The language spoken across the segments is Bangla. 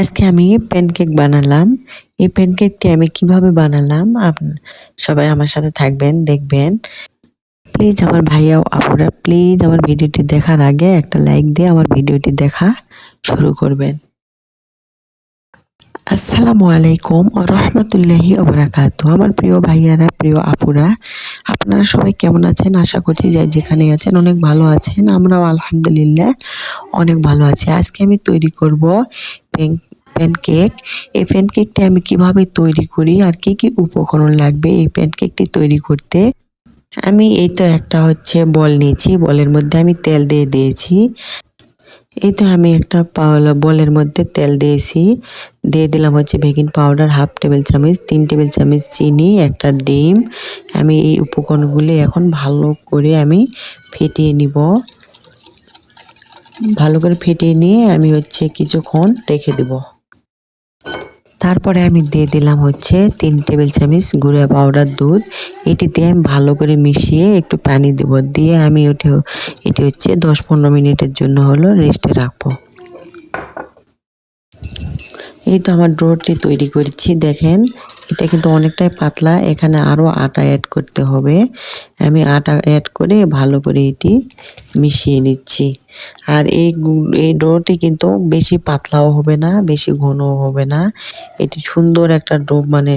আজকে আমি প্যানকেক বানালাম। এই প্যানকেকটি আমি কীভাবে বানালাম? সবাই আমার সাথে থাকবেন, দেখবেন। প্লিজ আমার ভাইয়া আপুরা প্লিজ আমার ভিডিওটি দেখার আগে একটা লাইক দিয়ে আমার ভিডিওটি দেখা শুরু করবেন। আসসালামু আলাইকুম ও রহমতুল্লাহি ওবরাকাতু আমার প্রিয় ভাইয়ারা, প্রিয় আপুরা, আপনারা সবাই কেমন আছেন? আশা করছি যে যেখানে আছেন অনেক ভালো আছেন। আমরাও আলহামদুলিল্লাহ অনেক ভালো আছি। আজকে আমি তৈরি করব প্যানকেক এই প্যানকেকটি আমি কীভাবে তৈরি করি আর কি কি উপকরণ লাগবে এই প্যানকেকটি তৈরি করতে? আমি এই তো একটা হচ্ছে বল নিয়েছি, বলের মধ্যে আমি তেল দিয়ে দিয়েছি। এই তো আমি একটা বলের মধ্যে তেল দিয়েছি। দিয়ে দিলাম হচ্ছে বেকিং পাউডার হাফ টেবিল চামচ, তিন টেবিল চামচ চিনি, একটা ডিম। আমি এই উপকরণগুলি এখন ভালো করে আমি ফেটিয়ে নিব। ভালো করে ফেটিয়ে নিয়ে আমি হচ্ছে কিছুক্ষণ রেখে দেব। তারপরে আমি দিয়ে দিলাম হচ্ছে তিন টেবিল চামচ গুঁড়া পাউডার দুধ। এটি দিয়ে আমি ভালো করে মিশিয়ে একটু পানি দেব। দিয়ে আমি ওটি এটি হচ্ছে দশ পনেরো মিনিটের জন্য হলো রেস্টে রাখব। এই তো আমার ডোরটি তৈরি করেছি। দেখেন এটা কিন্তু অনেকটাই পাতলা। এখানে আরও আটা অ্যাড করতে হবে। আমি আটা অ্যাড করে ভালো করে এটি মিশিয়ে নিচ্ছি। আর এই এই ডোটি কিন্তু বেশি পাতলাও হবে না, বেশি ঘনও হবে না। এটি সুন্দর একটা ডো মানে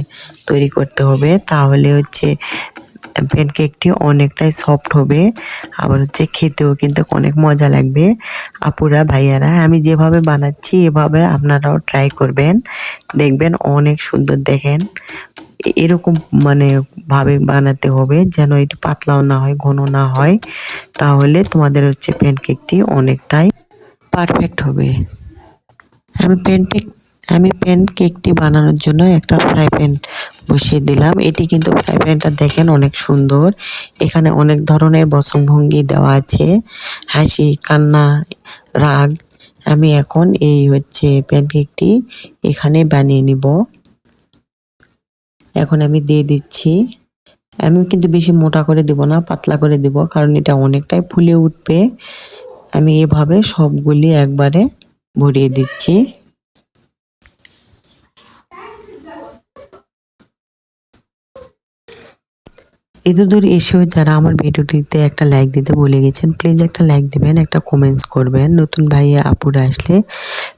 তৈরি করতে হবে। তাহলে হচ্ছে প্যানকেকটি অনেকটাই সফট হবে। আবার হচ্ছে খেতেও কিন্তু অনেক মজা লাগবে। আপুরা, ভাইয়ারা, আমি যেভাবে বানাচ্ছি, এভাবে আপনারাও ট্রাই করবেন। দেখবেন অনেক সুন্দর দেখেন। এরকম মানে ভাবে বানাতে হবে যেন এটি পাতলাও না হয়, ঘন না হয়। তাহলে তোমাদের হচ্ছে প্যানকেকটি অনেকটাই পারফেক্ট হবে। আমি প্যানকেক আমি প্যান কেকটি বানানোর জন্য একটা ফ্রাই প্যান বসিয়ে দিলাম। এটি কিন্তু ফ্রাই প্যানটা দেখেন অনেক সুন্দর। এখানে অনেক ধরনের বসংভঙ্গি দেওয়া আছে। হাসি, কান্না, রাগ। আমি এখন এই হচ্ছে প্যানকেকটি এখানে বানিয়ে নিব। এখন আমি দিয়ে দিচ্ছি। আমি কিন্তু বেশি মোটা করে দেব না, পাতলা করে দেব, কারণ এটা অনেকটাই ফুলে উঠবে। আমি এভাবে সবগুলি একবারে ভরিয়ে দিচ্ছি। এতদূর এসেও যারা আমার ভিডিওটিতে একটা লাইক দিতে বলে গেছেন প্লিজ একটা লাইক দিবেন, একটা কমেন্টস করবেন। নতুন ভাইয়া আপুরা আসলে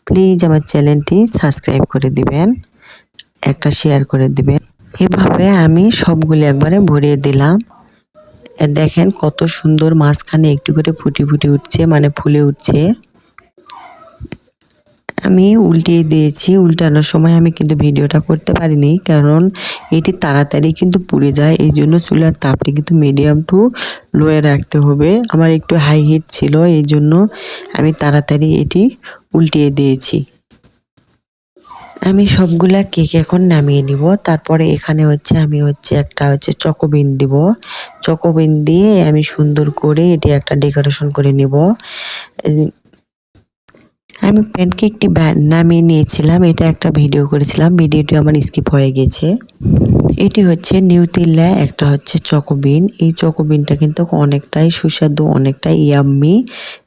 প্লিজ আমার চ্যানেলটি সাবস্ক্রাইব করে দিবেন, একটা শেয়ার করে দিবেন। এভাবে আমি সবগুলি একবারে ভরিয়ে দিলাম। দেখেন কত সুন্দর মাঝখানে একটু করে ফুটি ফুটি উঠছে মানে ফুলে উঠছে। আমি উল্টিয়ে দিয়েছি, উল্টানোর সময় আমি কিন্তু ভিডিওটা করতে পারিনি, কারণ এটি তাড়াতাড়ি কিন্তু পুড়ে যায়, এই জন্য চুলার তাপটি কিন্তু মিডিয়াম টু লোয়ে রাখতে হবে। আমার একটু হাই হিট ছিল, এই জন্য আমি তাড়াতাড়ি এটি উল্টিয়ে দিয়েছি। আমি সবগুলা কেক এখন নামিয়ে নিব, তারপরে এখানে হচ্ছে আমি হচ্ছে একটা হচ্ছে চকোবিন দিব। চকোবিন দিয়ে আমি সুন্দর করে এটি একটা ডেকোরেশন করে নিব। আমি প্যানকেকটি নামিয়ে নিয়েছিলাম, এটা একটা ভিডিও করেছিলাম ভিডিওটি আমার স্কিপ হয়ে গেছে। এটি হচ্ছে নিউতিল্লা একটা হচ্ছে চকোবিন। এই চকোবিনটা কিন্তু অনেকটাই সুস্বাদু, অনেকটাই ইয়াম্মি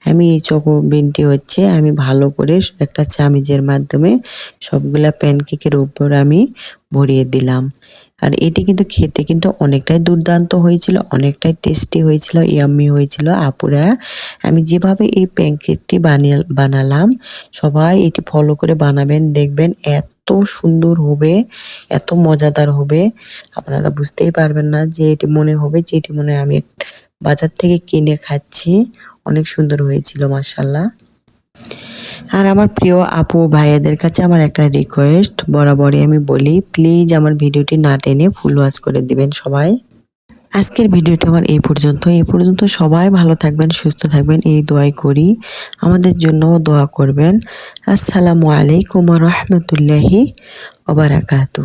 আমি এই চকোবিনটি হচ্ছে আমি ভালো করে একটা চামিজের মাধ্যমে সবগুলা প্যানকেকের উপর আমি ভরিয়ে দিলাম। আর এটি কিন্তু খেতে কিন্তু অনেকটাই দুর্দান্ত হয়েছিল, অনেকটাই টেস্টি হয়েছিল ইয়াম্মি হয়েছিল। আপুরা, আমি যেভাবে এই প্যানকেকটি বানিয়ে, বানালাম, সবাই এটি ফলো করে বানাবেন, দেখবেন এত সুন্দর হবে, এত মজাদার হবে। আপনারা বুঝতেই পারবেন না যে এটি মনে হবে, যে এটি মনে আমি বাজার থেকে কিনে খাচ্ছি। অনেক সুন্দর হয়েছিল মাসাল্লাহ আর আমার প্রিয় আপু ভাইয়াদের কাছে আমার একটা রিকোয়েস্ট বরাবরই আমি বলি প্লিজ আমার ভিডিওটি না টেনে ফুল ওয়াচ করে দিবেন সবাই। আজকের ভিডিওটি আমার এই পর্যন্ত। এই পর্যন্ত সবাই ভালো থাকবেন, সুস্থ থাকবেন, এই দোয়াই করি। আমাদের জন্য দোয়া করবেন। আসসালামু আলাইকুম রহমতুল্লাহি ওবারাকাতু